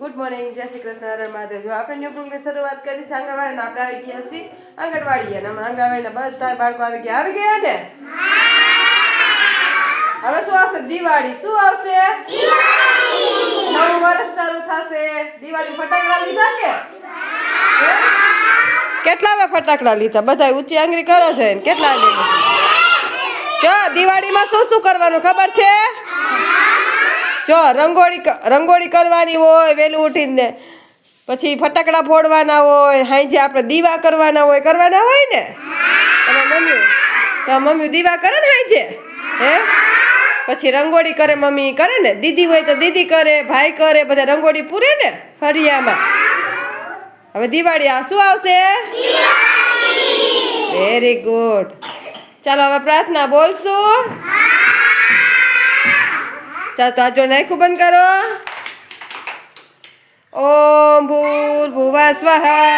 Good morning જય શ્રી કૃષ્ણ હરણ મહાદેવ. જો આપણે ન્યુ શરૂઆત કરી છે આંગણવાડીને આપણે આવી ગયા છીએ, આંગણવાડી અને આંગણવાડીના બધા બાળકો આવી ગયા. આવી ગયા ને? હવે શું આવશે? દિવાળી. શું આવશે? નવું વર્ષ ચાલુ થશે. દિવાળી ફટાકડા લીધા કે? કેટલા વે ફટાકડા લીધા? બધા ઊંચી આંગળી કરો છે ને? કેટલા લીધા? જો, દિવાળીમાં શું શું કરવાનું ખબર છે? જો રંગોળી રંગોળી કરવાની હોય વહેલું ઉઠીને. પછી ફટાકડા ફોડવાના હોય હાંજે આપણે દીવા કરવાના હોય કરવાના હોય ને? તમે મમ્મી? તો મમ્મી દીવા કરે ને હાંજે? હે? પછી રંગોળી કરે મમ્મી કરે ને? દીદી હોય તો દીદી કરે ભાઈ કરે બધા રંગોળી પૂરે ને ફરિયામાં હવે દિવાળી આ શું આવશે? વેરી ગુડ ચાલો હવે પ્રાર્થના બોલશું. ચાલો તો આ જો નાખું બંધ કરો ઓમ ભૂર ભુવા સ્વાહા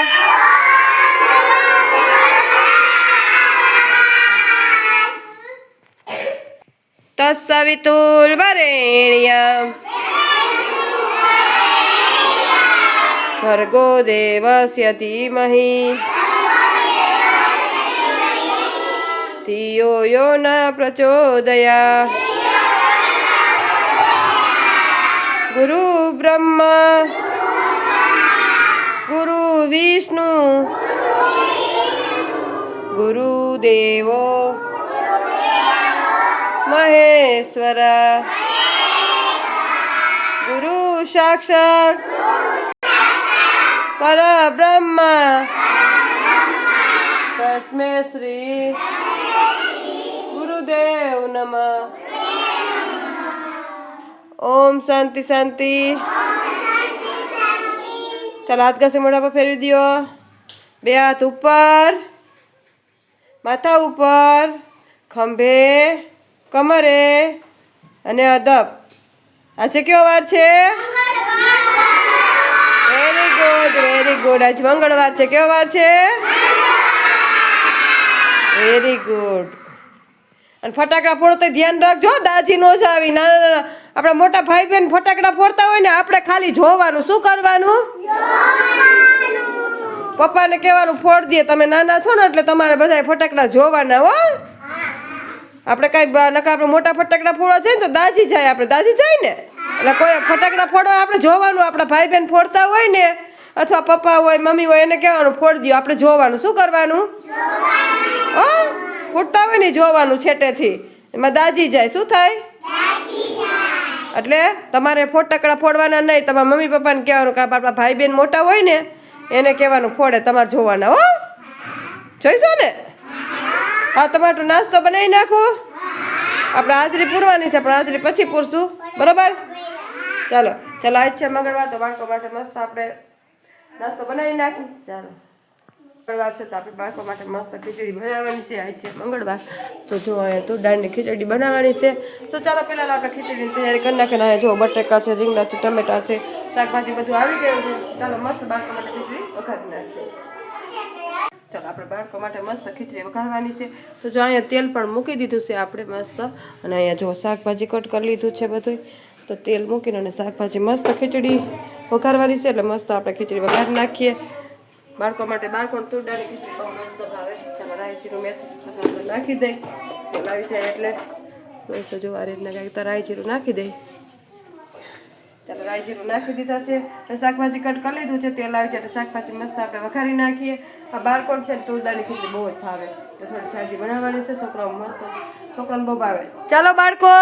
તત્સવિતુલ વરેણ્યમ ભર્ગો દેવસ્ય ધીમહિ ધિયો યો ન પ્રચોદયા ગુરુ બ્રહ્મા ગુરુ વિષ્ણુ ગુરુદેવો મહેશ્વર ગુરુ સાક્ષાત પરબ્રહ્મ તસ્મે શ્રી ગુરુદેવ નમઃ. ઓમ શાંતિ શાંતિ. ચાલો, હાથ ઘસે મોઢા પર ફેરવી દ્યો. બે હાથ ઉપર, માથા ઉપર, ખંભે, કમરે અને અદબ. આજે કયો વાર છે? વેરી ગુડ વેરી ગુડ આજ મંગળવાર છે. કયો વાર છે? વેરી ગુડ અને ફટાકડા ફોડો તો ધ્યાન રાખજો. દાજી નો જ આવી. નાના નાના આપણા મોટા ભાઈ બહેન ફટાકડા ફોડતા હોય ને આપણે ખાલી જોવાનું. શું કરવાનું? પપ્પાને કહેવાનું ફોડ દે. તમે નાના છો ને એટલે તમારે બધા ફટાકડા જોવાના હો. આપણે કાંઈ નકા આપણે મોટા ફટાકડા ફોડવા છે ને તો દાજી જાય આપણે. દાજી જાય ને? એટલે કોઈ ફટાકડા ફોડવા આપણે જોવાનું. આપણા ભાઈ બહેન ફોડતા હોય ને અથવા પપ્પા હોય મમ્મી હોય એને કહેવાનું ફોડ દો. આપણે જોવાનું. શું કરવાનું? હો? ફૂટતા હોય ને જોવાનું છેટેથી. એમાં દાજી જાય. શું થાય? એટલે તમારે ફોટાકડા ફોડવાના નહીં. તમારા મમ્મી પપ્પાને કહેવાનું કે આપણા ભાઈ બહેન મોટા હોય ને, એને કહેવાનું ફોડે, તમારે જોવાના, હો. જોઈશો ને? હા, તમારો નાસ્તો બનાવી નાખો. આપણે હાજરી પૂરવાની છે પણ હાજરી પછી પૂરશું. બરોબર? ચાલો ચાલો, આજ છે મંગળવાર તો બાળકો માટે મસ્ત આપણે નાસ્તો બનાવી નાખી ચાલો. મંગળવાર છે તો આપણે બાળકો માટે મસ્ત ખીચડી બનાવવાની છે. આજે છે મંગળવાર. તો જો અહીંયા તું દાળની ખીચડી બનાવવાની છે. તો ચાલો પહેલાં આપણે ખીચડીની તૈયારી કરી નાખીને અહીંયા જો બટેકા છે, રીંગણા છે, ટમેટા છે, શાકભાજી બધું આવી ગયું છે. ચાલો મસ્ત બાળકો માટે ખીચડી વઘારી નાખીએ. ચાલો આપણે બાળકો માટે મસ્ત ખીચડી વઘારવાની છે. તો જો અહીંયા તેલ પણ મૂકી દીધું છે આપણે મસ્ત. અને અહીંયા જો શાકભાજી કટ કરી લીધું છે બધું તો તેલ મૂકીને અને શાકભાજી મસ્ત ખીચડી વઘારવાની છે. એટલે મસ્ત આપણે ખીચડી વઘારી નાખીએ. બાળકો માટે બાળકોને તુરડાની ખીચડી બહુ મસ્ત ભાવે. ચાલો રાયજીરું મેં નાખી દઈ લાવી જાય એટલે. મસ્ત જો રીતના કાંઈક તો રાયજીરું નાખી દઈ ચાલો રાયચીરું નાખી દીધા છે. શાકભાજી કટ કરી લીધું છે, તેલ આવી જાય તો શાકભાજી મસ્ત આપણે વઘારી નાખીએ. આ બાળકોણ છે ને તુરદાની ખીચડી બહુ જ ભાવે. તો થોડી જાજી બનાવવાની છે, છોકરાઓ મસ્ત. છોકરાને બહુ ભાવે. ચાલો બાળકો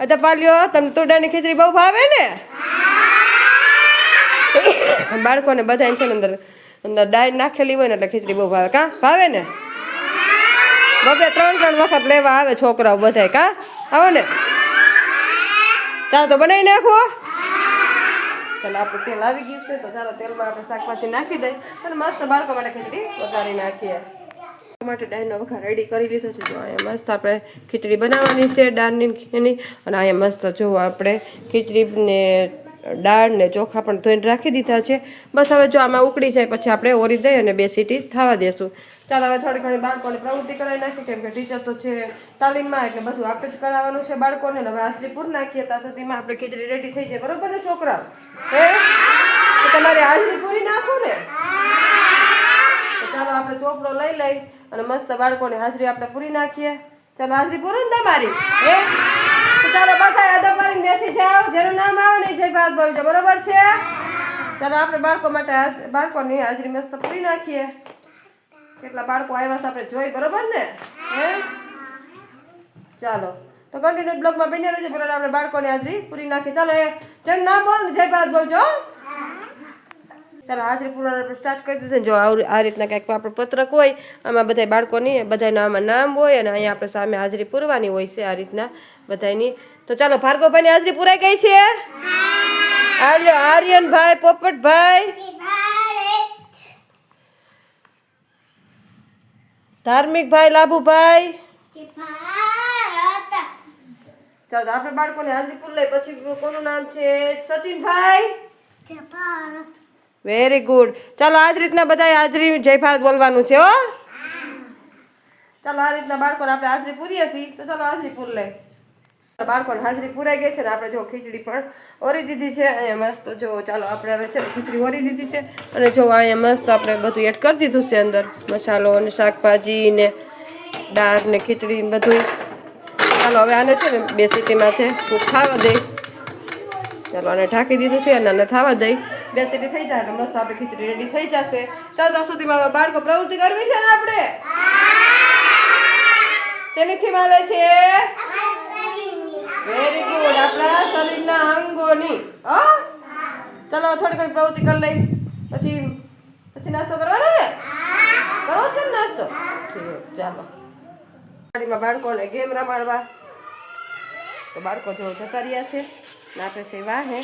અદા પાલ્યો, તમને તુરદાની ખીચડી બહુ ભાવે ને? બાળકોને બધા છે ને અંદર અંદર ડાળ નાખેલી હોય ને એટલે ખીચડી બહુ ભાવે. કા? ભાવે ને? બબે ત્રણ ત્રણ વખત લેવા આવે છોકરાઓ બધાય, કા? આવો ને. ચાલો તો બનાવી નાખો. ચાલો, આપણું તેલ આવી ગયું છે, તો ચાલો તેલમાં આપણે શાકભાજી નાખી દઈએ અને મસ્ત બાળકો માટે ખીચડી વઘારી નાખીએ. માટે ડાળનો વઘાર રેડી કરી લીધો છે. જો, અહીંયા મસ્ત આપણે ખીચડી બનાવવાની છે ડાળની એની. અને અહીંયા મસ્ત જો, આપણે ખીચડી ને દાળ ને ચોખા પણ ધોઈને રાખી દીધા છે. બસ હવે જો આમાં ઉકળી જાય પછી આપણે ઓરી દઈ અને બે સીટી થવા દેશું. ચાલો હવે થોડી ઘણી બાળકોને પ્રવૃત્તિ કરાવી નાખી, કેમ કે ટીચર તો છે તાલીમમાં, એટલે બધું આપણે જ કરાવવાનું છે બાળકોને. હવે હાજરી પૂરી નાખીએ, ત્યાં સુધીમાં આપણે ખીચડી રેડી થઈ જાય. બરોબર ને છોકરા હે? તમારે હાજરી પૂરી નાખો ને? ચાલો આપણે ચોપડો લઈ લઈ અને મસ્ત બાળકોને હાજરી આપણે પૂરી નાખીએ. ચાલો, હાજરી પૂરી ને તમારી? હે? ચાલો બધા અદબ કરીને બેસી જાઓ. જેનું નામ આવે ને જય ભારત બોલજો બરોબર છે? ચાલો આપણે બાળકો માટે બાળકોની હાજરી મસ્ત પૂરી નાખીએ. કેટલા બાળકો આવ્યા છે આપણે જોઈ, બરોબર ને? હે? ચાલો. તો કન્ટિન્યુ બ્લોગમાં બની રહેજો. બરાબર આપણે બાળકોની હાજરી પૂરી નાખીએ. ચાલો એ જેનું નામ બોલો ને જય ભારત બોલજો. ચાલો, હાજરી પૂરવાનું સ્ટાર્ટ કરી દીધું જો આવું આ રીતના કંઈક આપણે પત્રક હોય, આમાં બધા બાળકોની બધાના આમાં નામ હોય અને અહીંયા આપણે સામે હાજરી પૂરવાની હોય છે આ રીતના. બધાની તો ચાલો, ભાર્ગવભાઈની હાજરી પૂરાઈ ગઈ છે? આર્ય, આર્યનભાઈ, પોપટભાઈ. ધાર્મિકભાઈ, લાભુભાઈ. ચાલો આપણે બાળકોને હાજરી પૂરી લઈ પછી કોનું નામ છે? સચિનભાઈ. વેરી ગુડ ચાલો, આ જ રીતના બધા હાજરી જય ભારત બોલવાનું છે, હો. ચાલો, આ રીતના બાળકોને આપણે હાજરી પૂરીએ છીએ. તો ચાલો, હાજરી પૂર લઈ બાળકોને હાજરી પૂરાઈ ગઈ છે ને આપણે જો ખીચડી પણ ઓરી દીધી છે. અહીંયા મસ્ત જો ચાલો આપણે હવે છે ખીચડી ઓરી દીધી છે. અને જો અહીંયા મસ્ત આપણે બધું એડ કરી દીધું છે અંદર. મસાલો અને શાકભાજી ને દાળ ને ખીચડી ને બધું ચાલો હવે આને છે ને બે સીટી માથે ખૂબ ખાવા દઈ. ચાલો આને ઢાંકી દીધું છે અને આને થવા દઈ. બે સીટી થઈ જાય મસ્ત આપણે ખીચડી રેડી થઈ જશે. ચાલો ત્યાં સુધીમાં બાળકો પ્રવૃત્તિ કરવી છે ને આપણે? શેનીથી માલે છે? વેરી ગુડ આપણા શરીરના અંગોની, હ? ચાલો થોડી ઘણી પ્રવૃત્તિ કરી લઈ. પછી પછી નાસ્તો કરવાનો ને? કરો છે ને નાસ્તો? ચાલો. ગાડીમાં બાળકોને ગેમ રમાડવા. તો બાળકો જો જતા રહ્યા છે. ને આપણે છે વાહે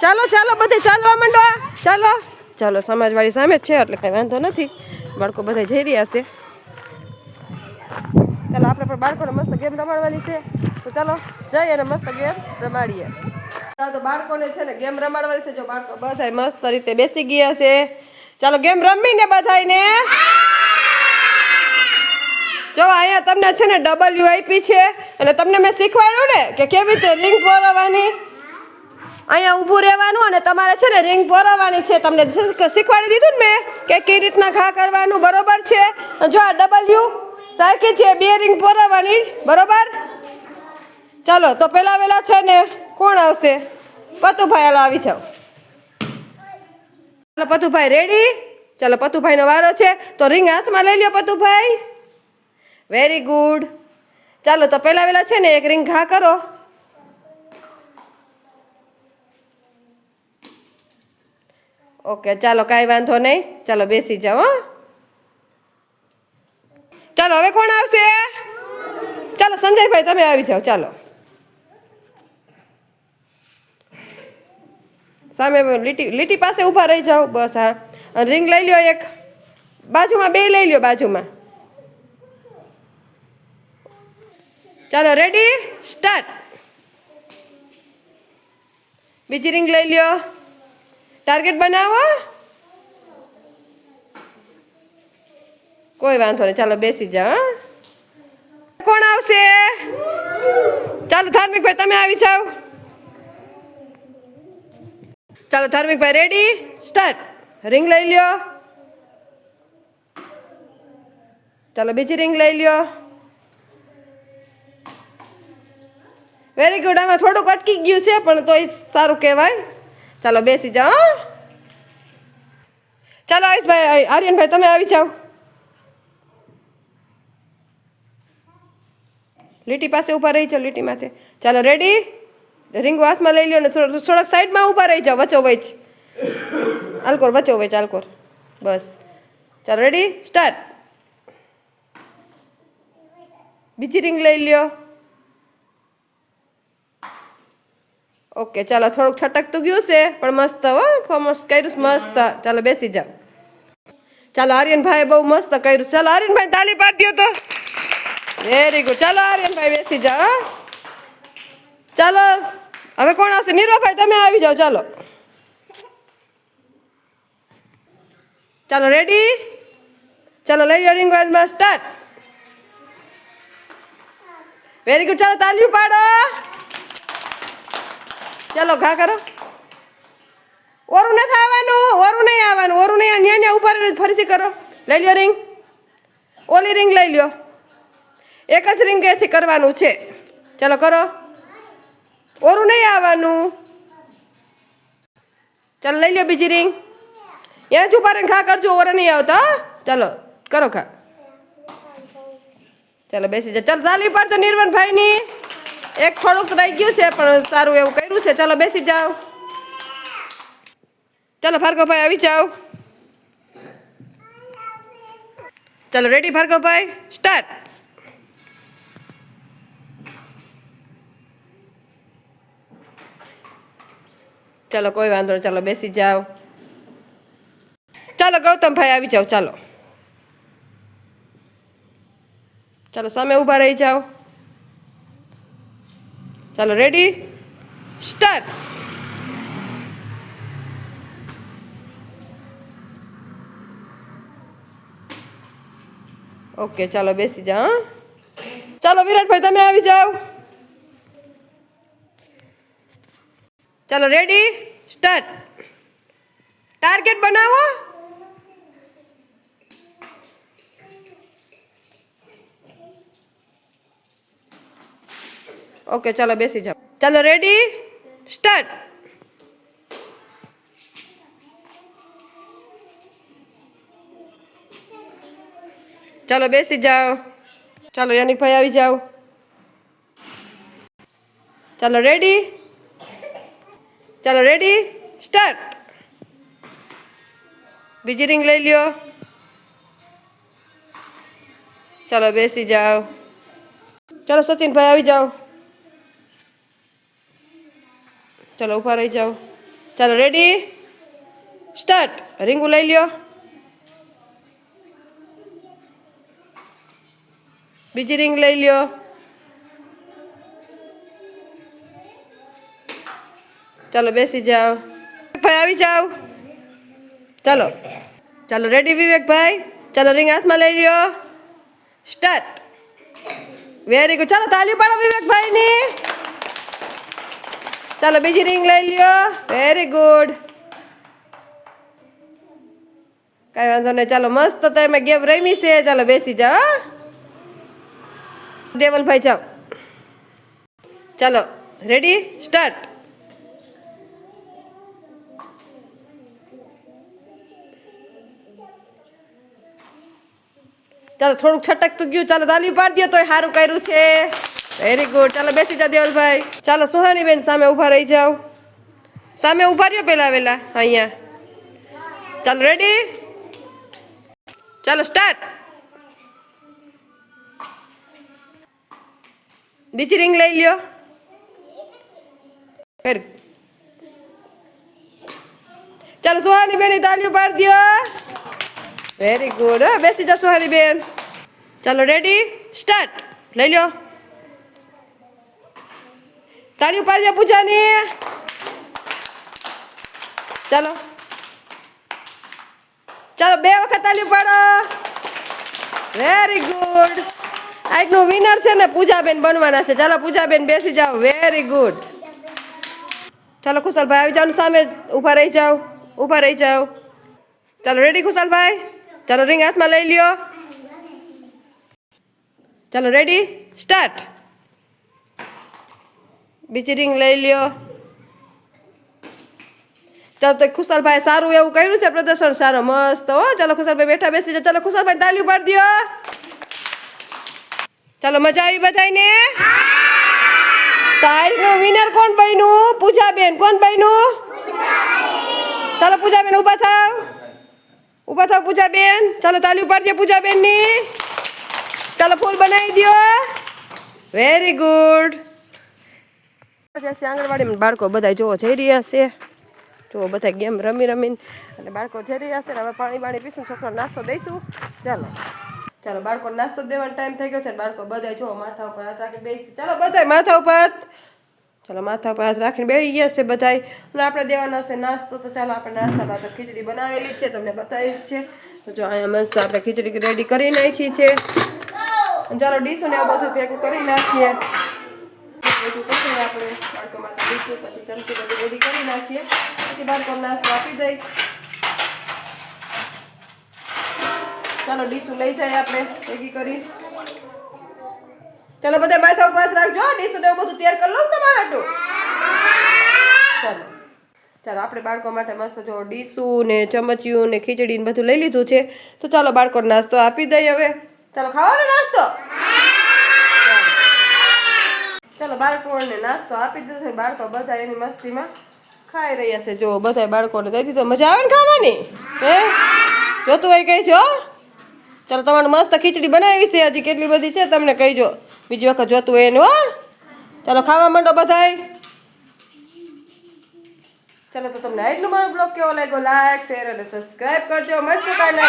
ચાલો ચાલો, બધે ચાલવા માંડો ચાલો. ચાલો, સમાજવાળી સામે જ છે, એટલે કઈ વાંધો નથી. બાળકો બધા જઈ રહ્યા છે. ચાલો, આપણે પણ બાળકોને મસ્ત ગેમ રમાડવાની છે. તો ચાલો, જઈએ અને મસ્ત ગેમ રમાડીએ. તો બાળકોને છે ને ગેમ રમાડવાની છે. જો બાળકો બધા મસ્ત રીતે બેસી ગયા છે. ચાલો, ગેમ રમીને બધાને જો, અહીંયા તમને છે ને ડબલ્યુ આપી છે. અને તમને મેં શીખવાડ્યું ને કે કેવી રીતે રિંગ ભરવાની અહીંયા ઊભું રહેવાનું અને તમારે છે ને રિંગ ભરવાની છે. તમને શીખવાડી દીધું ને મેં કે કઈ રીતના ઘા કરવાનું, બરોબર છે? જો આ ડબલ્યુ રાખી છે, બે રિંગ ભરવાની બરોબર? ચાલો, તો પેલા વેલા છે ને, કોણ આવશે? પતુભાઈ હાલો આવી જાઓ. ચાલો, પતુભાઈ રેડી ચાલો, પતુભાઈનો વારો છે. તો રિંગ હાથમાં લઈ લ્યો પતુભાઈ. વેરી ગુડ ચાલો, તો પહેલા વેલા છે ને, એક રિંગ ઘા કરો. ઓકે ચાલો, કાંઈ વાંધો નહીં. ચાલો, બેસી જાઓ ચાલો, હવે કોણ આવશે? ચાલો, સંજયભાઈ, તમે આવી જાઓ, ચાલો. સામે લીટી લીટી પાસે ઊભા રહી જાઓ. બસ હા. અને રિંગ લઈ લ્યો એક. બાજુમાં બે લઈ લ્યો બાજુમાં. ચાલો રેડી સ્ટાર્ટ બીજી રિંગ લઈ લ્યો. ટાર્ગેટ બનાવો. કોઈ વાંધો નહીં. ચાલો, બેસી જાઓ કોણ આવશે? ચાલો ધાર્મિક ભાઈ તમે આવી જાઓ. ચાલો ધાર્મિકભાઈ રેડી સ્ટાર્ટ રિંગ લઈ લ્યો. ચાલો બીજી રિંગ લઈ લ્યો. વેરી ગુડ આમાં થોડુંક અટકી ગયું છે, પણ તોય સારું કહેવાય. ચાલો બેસી જાઓ. ચાલો આયુષભાઈ આર્યનભાઈ તમે આવી જાઓ. લીટી પાસે ઊભા રહી જાઓ, લીટી માથે. ચાલો રેડી રિંગ હાથમાં લઈ લ્યો ને થોડાક સાઈડમાં ઊભા રહી જાઓ વચો વચ આલકોર વચો વચ આલકોર બસ. ચાલો રેડી સ્ટાર્ટ બીજી રિંગ લઈ લ્યો. ઓકે ચાલો, થોડુંક છટકતું ગયું છે, પણ મસ્ત હો ફોમસ કર્યું મસ્ત. ચાલો, બેસી જાઓ. ચાલો આર્યનભાઈ બહુ મસ્ત કર્યું. ચાલો આર્યનભાઈ તાલી પાડી દો તો. વેરી ગુડ ચાલો, આર્યનભાઈ બેસી જાઓ ચાલો હવે કોણ આવશે? નીરવાભાઈ, તમે આવી જાઓ, ચાલો. ચાલો રેડી ચાલો, લઈ લો રિંગ વાજમાં સ્ટાર્ટ વેરી ગુડ ચાલો તાલીઓ પાડો. ચાલો, ઘા કરો. ઓરું નથી આવવાનું, ઓરું નહીં આવવાનું, ઓરું નહીં ન્યા ન્યા રહીને ફરીથી કરો. લઈ લ્યો રિંગ ઓલી રિંગ લઈ લ્યો. એક જ રિંગ એથી કરવાનું છે. ચાલો, કરો. ઓરું નહીં આવવાનું. ચાલો, લઈ લો બીજી રીંગ ત્યાં ઊભા રહીને ખા, કરજો, ઓરા નહીં આવતા? ચાલો, કરો ખા. ચાલો, બેસી જા ચાલો, ચાલી પાડતો નિર્વનભાઈની એક થોડુંક રહી ગયું છે, પણ સારું એવું કર્યું છે. ચાલો, બેસી જાઓ. ચાલો, ભાર્ગવભાઈ, આવી જાઓ. ચાલો રેડી ભાર્ગવભાઈ? સ્ટાર્ટ ચાલો, કોઈ વાંધો નહીં. ચાલો, બેસી જાઓ. ચાલો ગૌતમભાઈ આવી જાઓ. ચાલો. ચાલો, સામે ઊભા રહી જાઓ. ચાલો રેડી સ્ટાર્ટ ઓકે ચાલો, બેસી જાઓ ચાલો, વિરાટભાઈ, તમે આવી જાઓ. ચાલો રેડી સ્ટાર્ટ ટાર્ગેટ બનાવો. ઓકે ચાલો, બેસી જાઓ. ચાલો રેડી સ્ટાર્ટ ચાલો, બેસી જાઓ. ચાલો, યાનિકભાઈ આવી જાઓ. ચાલો રેડી ચાલો રેડી સ્ટાર્ટ બીજી રિંગ લઈ લ્યો. ચાલો, બેસી જાઓ. ચાલો, સચિનભાઈ આવી જાઓ. ચાલો, ઊભા રહી જાઓ. ચાલો રેડી સ્ટાર્ટ રીંગું લઈ લ્યો. બીજી રિંગ લઈ લ્યો. ચાલો બેસી જાઓ. ભાઈ આવી જાઓ. ચાલો. ચાલો રેડી વિવેકભાઈ? ચાલો રિંગ હાથમાં લઈ લ્યો. સ્ટાર્ટ વેરી ગુડ ચાલો તાલી પાડો વિવેકભાઈની. ચાલો, બીજી રિંગ લઈ લ્યો. વેરી ગુડ કાંઈ વાંધો નહીં. ચાલો, મસ્ત તમે ગેમ રમી છે. ચાલો, બેસી જાઓ? દેવલભાઈ, જાઓ. ચાલો રેડી સ્ટાર્ટ ચાલો થોડુંક છટક તો ગયું. ચાલો તાલી પાડી દો તોય સારું કર્યું છે. વેરી ગુડ ચાલો બેસી જાઓ દેવલભાઈ ચાલો સુહાની બેન સામે ઊભા રહી જાઓ. સામે ઊભા રહ્યો પેલા વેલા. અહીંયા. ચાલો રેડી ચાલો સ્ટાર્ટ બીજી રિંગ લઈ લ્યો. ફેર ચાલો સુહાની બેન તાલીઓ પાડી દો વેરી ગુડ હા, બેસી જશો સુહાની બેન ચાલો રેડી સ્ટાર્ટ લઈ લ્યો. તારી ઉપાડી પૂજાની. ચાલો. ચાલો, બે વખત તાલી પાડો વેરી ગુડ આજનું વિનર છે ને, પૂજાબેન બનવાના છે. ચાલો, પૂજાબેન બેસી જાઓ. વેરી ગુડ ચાલો, ખુશાલભાઈ આવી જાઓ સામે. ઊભા રહી જાઓ. ઊભા રહી જાઓ. ચાલો રેડી ખુશાલભાઈ? ચાલો રિંગ હાથમાં લઈ લ્યો. ચાલો રેડી સ્ટાર્ટ બીજી રિંગ લઈ લ્યો. ચાલો તો ખુશાલભાઈ સારું એવું કર્યું છે પ્રદર્શન. સારો, મસ્ત, હો. ચાલો ખુશાલભાઈ બેઠા બેસી જાઓ. ચાલો ખુશાલભાઈ તાલી પાડી દો ચાલો મજા આવી બધાને તો વિનર કોણ બન્યું? પૂજાબેન કોણ બન્યું? ચાલો પૂજાબેન ઊભા થાવ. ઊભા થાવ પૂજાબેન. ચાલો તાલી ઉપાડજે પૂજાબેનની. ચાલો ફૂલ બનાવી દો વેરી ગુડ આંગણવાડીમાં બાળકો બધા જોવો જઈ રહ્યા છે. જુઓ બધા ગેમ રમી રમીને અને બાળકો જઈ રહ્યા છે હવે પાણી પાણી પીશું છોકરો નાસ્તો દઈશું. ચાલો. ચાલો બાળકો નાસ્તો દેવાનો ટાઈમ થઈ ગયો છે બાળકો બધા જોવો માથા ઉપર હાથ રાખી બેસી. ચાલો બધા માથા ઉપર. ચાલો, માથા પર હાથ રાખીને બેસી ગયા છે બધાય. અને આપણે દેવાના છે નાસ્તો, તો ચાલો આપણે નાસ્તામાં તો ખીચડી બનાવેલી છે, તમને બતાવી છે. તો જો અહીંયા મસ્ત આપણે ખીચડી રેડી કરી નાખી છે. ચાલો, ડીશું ને બધું ભેગું કરી નાખીએ. બધું કરીએ આપણે ડીશું પછી ચમચી બધું રેડી કરી નાખીએ. પછી બાળકો નાસ્તો આપી દઈ ચાલો, ડીશું લઈ જાય આપણે, ભેગી કરી. ચાલો બધા માથા ઉપર રાખજો ડીશું ને બધું તૈયાર કરી લઉં તમારા હાટું. ચાલો. ચાલો, આપણે બાળકો માટે મસ્ત જો ડીશું ને ચમચિયું ને ખીચડી ને બધું લઈ લીધું છે. તો ચાલો બાળકોને નાસ્તો આપી દઈએ હવે. ચાલો, ખાવાનો નાસ્તો? ચાલો. બાળકોને નાસ્તો આપી દીધો છે. બાળકો બધા એની મસ્તીમાં ખાઈ રહ્યા છે. જો બધા બાળકોને દઈ દીધો. મજા આવે ને ખાવાની? હે? જોતું હોય કઈ છો ચાલો તમારે મસ્ત ખીચડી બનાવી છે હજી કેટલી બધી છે તમને કહીજો. બીજી વખત જોતું હોય એનું હો. ચાલો ખાવા માંડો બધાય. ચાલો તો તમને આટલું મારો બ્લોગ કેવો લાગ્યો? લાઈક શેર અને સબસ્ક્રાઈબ કરજો. મસ્ત સાથે.